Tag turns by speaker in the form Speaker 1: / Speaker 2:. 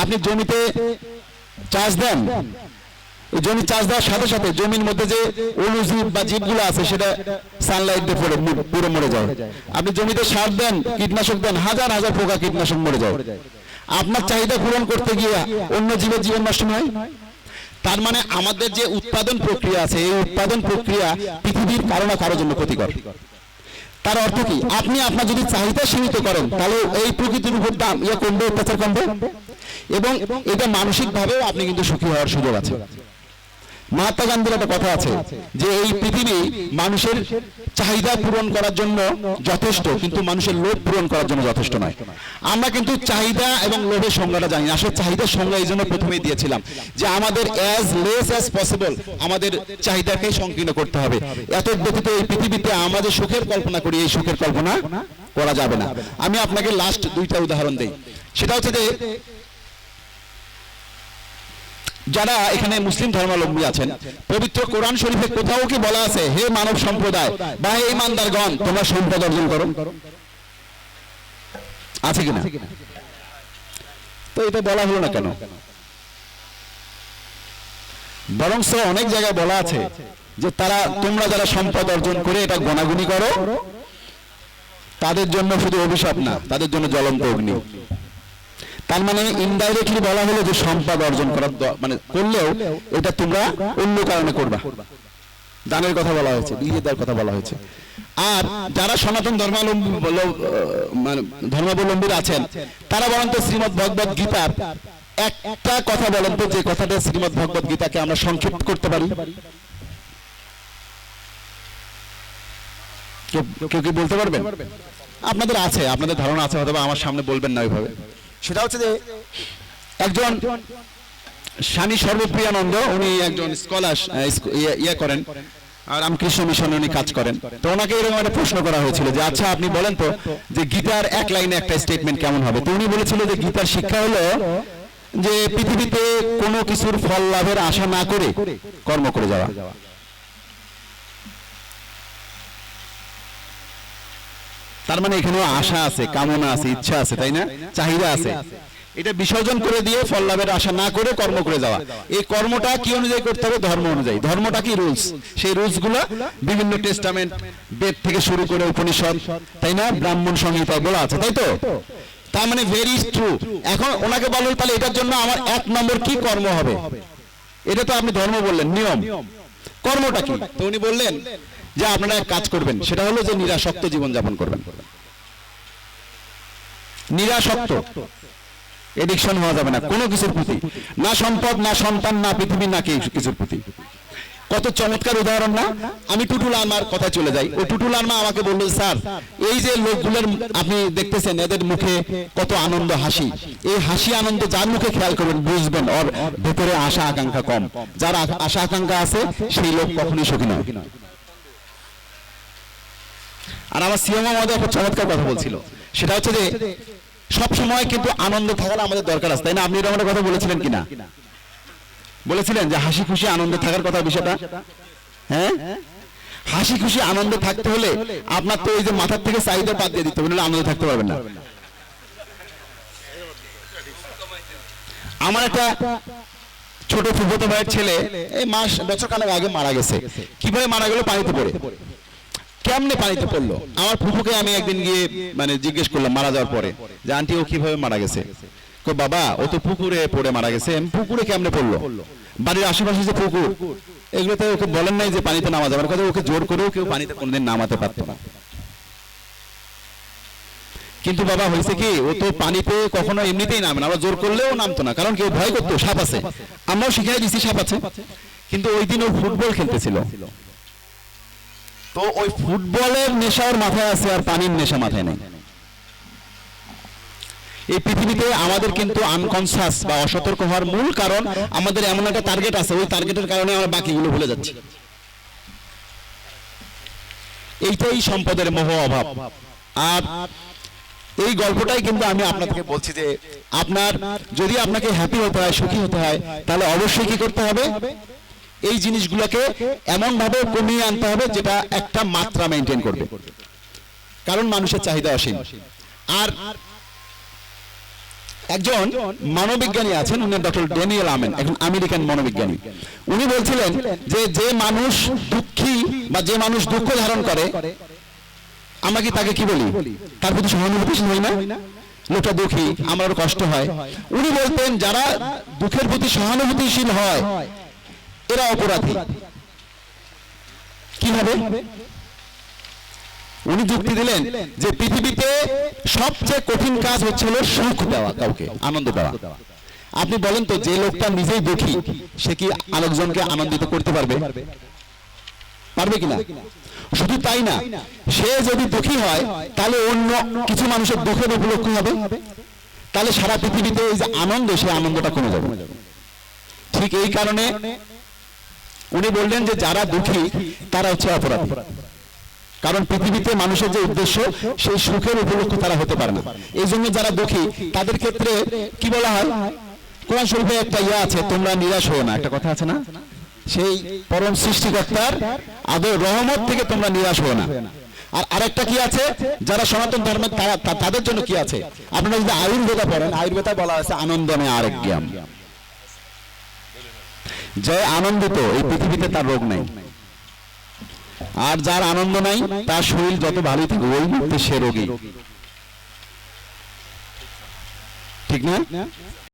Speaker 1: আপনি জমিতে চাষ দেন জমি চাষ দেওয়ার সাথে সাথে জমির মধ্যে যে অনুজীব বা জীবগুলো আছে, সেটা সানলাইট দিয়ে পড়ে পুরো মরে যায়। আপনি জমিতে সার দেন, কীটনাশক দেন, হাজার হাজার পোকা, কীটনাশক মরে যায়। আপনার চাহিদা পূরণ করতে গিয়ে অন্য জীবের জীবন নষ্ট হয় তার মানে আমাদের যে উৎপাদন প্রক্রিয়া আছে, এই উৎপাদন প্রক্রিয়া পৃথিবীর কারও না কারোর জন্য ক্ষতিকর। তার অর্থ কি? আপনি আপনার যদি চাহিদা সীমিত করেন, তাহলে এই প্রকৃতির উপর দাম ইয়ে কমবে, অত্যাচার কমবে? এবং এটা মানসিকভাবেও আপনি কিন্তু সুখী হওয়ার সুযোগ আছে। মহাত্মা গান্ধীর একটা কথা আছে যে এই পৃথিবী মানুষের চাহিদা পূরণ করার জন্য যথেষ্ট কিন্তু মানুষের লোভ পূরণ করার জন্য যথেষ্ট নয়। আমরা কিন্তু চাহিদা এবং লোভের সংজ্ঞাটা জানি আসলে চাহিদার সংজ্ঞা এই জন্য প্রথমেই দিয়েছিলাম যে আমাদের অ্যাজ লেস অ্যাজ পসিবল আমাদের চাহিদাকে সংকীর্ণ করতে হবে। এত ব্যতীত এই পৃথিবীতে আমাদের সুখের কল্পনা করি এই সুখের কল্পনা করা যাবে না। আমি আপনাকে লাস্ট দুইটা উদাহরণ দিই। সেটা হচ্ছে যে যারা এখানে মুসলিম ধর্মাবলম্বী আছেন, পবিত্র কোরআন শরীফে কোথাও কি বলা আছে, হে মানব সম্প্রদায়, বা হে ইমানদারগণ, তোমরা সম্পদ অর্জন করো? আছে কিনা তো এটা বলা হলো না কেন? বরং অনেক জায়গায় বলা আছে যে তারা, তোমরা যারা সম্পদ অর্জন করে এটা গণাগুনি করো, তাদের জন্য শুধু অভিশাপ না, তাদের জন্য জ্বলন্ত অগ্নি। তার মানে ইনডাইরেক্টলি বলা হলো যে সম্পদ অর্জন করার মানে করলেও এটা তোমরা অন্য কারণে করবা। দানের কথা বলা হয়েছে বিয়ে দেওয়ার কথা বলা হয়েছে। আর যারা সনাতন ধর্মাবলম্বী মানে ধর্মাবলম্বীরা আছেন, তারা বলেন তো শ্রীমদ ভগবত গীতার একটা কথা বলেন তো, যে কথাটা শ্রীমদ ভগবত গীতাকে আমরা সংক্ষিপ্ত করতে পারি। কেউ কি বলতে পারবেন আপনাদের আছে, আপনাদের ধারণা আছে হয়তো আমার সামনে বলবেন না ওইভাবে। সেটা হচ্ছে যে একজন স্বামী সর্বপ্রিয়ানন্দ, উনি একজন স্কলার ইয়ে করেন, আর রামকৃষ্ণ মিশনে উনি কাজ করেন। তো ওনাকে এরকম একটা প্রশ্ন করা হয়েছিল যে আচ্ছা আপনি বলেন তো যে গীতার এক লাইনে একটা স্টেটমেন্ট কেমন হবে? তো উনি বলেছিল যে গীতার শিক্ষা হলো যে পৃথিবীতে কোনো কিছুর ফল লাভের আশা না করে কর্ম করে যাওয়া। তার মানে এখানেও আশা আছে, কামনা আছে, ইচ্ছা আছে, তাই না? চাহিদা আছে। এটা বিসর্জন করে দিয়ে ফল লাভের আশা না করে কর্ম করে যাওয়া। এই কর্মটা কি অনুযায়ী করতে হবে? ধর্ম অনুযায়ী। ধর্মটা কি রুলস? সেই রুলসগুলো বিভিন্ন টেস্টামেন্ট, বেদ থেকে শুরু করে উপনিষদ, তাই না? ব্রাহ্মণ সংহিতায় বলা আছে, তাই তো? তার মানে ভেরি ট্রু এখন ওনাকে বলুন, তাহলে এটার জন্য আমার এক নম্বর কি কর্ম হবে? এটা তো আপনি ধর্ম বললেন, নিয়ম। কর্মটা কি? তো উনি বললেন যে আপনারা এক কাজ করবেন সেটা হলো যে নিরাসক্ত জীবন যাপন করবেন। নিরাসক্ত। এডিকশন হওয়া যাবে না কোনো কিছুর প্রতি। না সম্পদ না সন্তান না পৃথিবী না কিছুর প্রতি। কত চমৎকার উদাহরণ না? আমি টুটুল আনমার কথা চলে যাই। ও টুটুল আনমা আমাকে বলল স্যার এই যে লোকগুলোর আপনি দেখতেছেন এদের মুখে কত আনন্দ হাসি। এই হাসি আনন্দ যার মুখে খেয়াল করবেন বুঝবেন ওর ভেতরে আশা আকাঙ্ক্ষা কম। যার আশা আকাঙ্ক্ষা আছে সেই লোক কখনোই সুখী নয়। আর আমার সিএম আমাদের একটা চমৎকার কথা বলছিল। সেটা হচ্ছে যে সব সময় কিন্তু আনন্দ থাকার আমাদের দরকার আছে তাই না? আপনি এরকম একটা কথা বলেছিলেন কিনা? বলেছিলেন যে হাসি খুশি আনন্দে থাকার কথা বিষয়টা? হ্যাঁ? হাসি খুশি আনন্দে থাকতে হলে আপনার তো ওই যে মাথার থেকে চাহিদা বাদ দিয়ে দিতে হবে, নাহলে আনন্দে থাকতে পারবেন না। আমার একটা ছোট ফুফতো ভাইয়ের ছেলে, এই মাস বছর কালের আগে মারা গেছে। কীভাবে মারা গেল? পানিতে পড়ে। কেমনে পানিতে পড়ল? আমার ফুফুকে আমি একদিন গিয়ে মানে জিজ্ঞেস করলাম মারা যাওয়ার পরে, যে আন্টি ও কীভাবে মারা গেছে? কো বাবা ও তো পুকুরে পড়ে মারা গেছে। পুকুরে কেমনে পড়ল? বাড়ির আশেপাশে যে পুকুর এগুলো তো ওকে বলেন নাই যে পানিতে নামা যাবে কথা ওকে জোর করেও কেউ পানিতে কোনোদিন নামাতে পারতো না। কিন্তু বাবা হয়েছে কি ও তো পানিতে কখনো এমনিতেই নামে না। আমরা জোর করলেও নামতো না কারণ কেউ ভয় করতো সাপ আছে। আমরাও শিখাই দিছি সাপ আছে। কিন্তু ওই দিন ও ফুটবল খেলতেছিল। তো ওই ফুটবলের নেশা ওর মাথায় আছে আর পানির নেশা মাথায় নেই। এই পৃথিবীতে আমাদের কিন্তু আনকনসাস বা অসতর্ক হওয়ার মূল কারণ আমাদের এমন একটা টার্গেট আছে। ওই টার্গেটের কারণে আমরা বাকিগুলো ভুলে যাচ্ছি। এইটাই সম্পদের মোহ অভাব। আর এই গল্পটাই কিন্তু আমি আপনাদেরকে বলছি যে আপনার যদি আপনাকে হ্যাপি হতে হয় সুখী হতে হয় তাহলে অবশ্যই কি করতে হবে? এই জিনিসগুলোকে এমন ভাবে কমিয়ে আনতে হবে যেটা একটা মাত্রা মেনটেন করবে। কারণ মানুষের চাহিদা অসীম। আর একজন মনোবিজ্ঞানী আছেন উনি ডক্টর ড্যানিয়েল আমেন একজন আমেরিকান মনোবিজ্ঞানী। উনি বলছিলেন যে যে মানুষ দুঃখী বা যে মানুষ দুঃখ ধারণ করে আমরা কি তাকে কি বলি? তার প্রতি সহানুভূতিশীল হই না? লোকটা দুঃখী আমারও কষ্ট হয়। উনি বলতেন যারা দুঃখের প্রতি সহানুভূতিশীল হয় এরা অপরাধী। কীভাবে? উনি যুক্তি দিলেন যে পৃথিবীতে সবচেয়ে কঠিন কাজ হচ্ছে হলো সুখ দেওয়া কাউকে আনন্দ দেওয়া। আপনি বলেন তো যে লোকটা নিজেই দুঃখী সে কি আরেকজনকে আনন্দিত করতে পারবে? পারবে কিনা? শুধু তাই না সে যদি দুঃখী হয় তাহলে অন্য কিছু মানুষের দুঃখের উপলক্ষ হবে? তাহলে সারা পৃথিবীতে এই যে আনন্দ সে আনন্দটা কমে যাবে। ঠিক এই কারণে উনি বললেন যে যারা দুঃখী তারা হচ্ছে অপরাধী। কারণ পৃথিবীতে মানুষের যে উদ্দেশ্য, সেই সুখের উপলক্ষ তারা হতে পারে না। এই জন্য যারা দুঃখী, তাদের ক্ষেত্রে কি বলা হয়? কোরআন শরীফে একটা ইয়া আছে, তোমরা নিরাশ হও না। একটা কথা আছে না? সেই পরম সৃষ্টিকর্তার আদর, রহমত থেকে তোমরা নিরাশ হও না। আর আরেকটা কি আছে? যারা সনাতন ধর্মের, তারা তাদের জন্য কি আছে? আপনারা যদি আয়ুর্বেদা পড়েন আয়ুর্বেদা বলা আছে আনন্দমে আরেক জ্ঞান। যে আনন্দিত, এই পৃথিবীতে তার রোগ নাই। আর যার আনন্দ নাই, তার শরীর যত ভালোই থাকে ওই মুহূর্তে সে রোগী। ঠিক না?